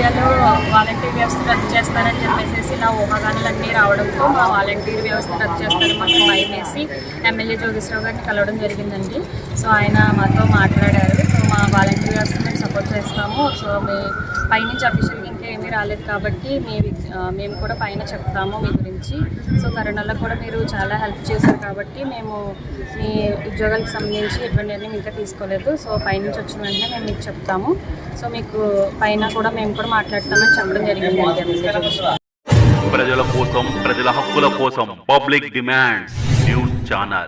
ఏరియాలో వాలంటీర్ వ్యవస్థ రద్దు చేస్తారని చెప్పేసి నా ఊహాగానాలన్నీ రావడంతో మా వాలంటీర్ వ్యవస్థ రద్దు చేస్తారని మాకు భయం వేసి ఎమ్మెల్యే జోగేశ్వరరావు గారిని కలవడం జరిగిందండి. సో ఆయన మాతో మాట్లాడారు. సో మా వాలంటీర్ వ్యవస్థ మేము సపోర్ట్ చేస్తాము. సో మీ పైనుంచి అఫీషియల్గా ఇంకా ఏమీ రాలేదు కాబట్టి మీ మేము కూడా పైన చెప్తాము మీ గురించి. సో కరోనాలో కూడా మీరు చాలా హెల్ప్ చేశారు కాబట్టి మేము మీ ఉద్యోగాలకు సంబంధించి ఎటువంటి నిర్ణయం ఇంకా తీసుకోలేదు. సో పైనుంచి వచ్చిన వెంటనే మేము మీకు చెప్తాము. సో మీకు పైన కూడా మేము కూడా మాట్లాడతామని చెప్పడం జరిగింది. ప్రజల కోసం ప్రజల హక్కుల కోసం పబ్లిక్ డిమాండ్స్ న్యూస్ ఛానల్.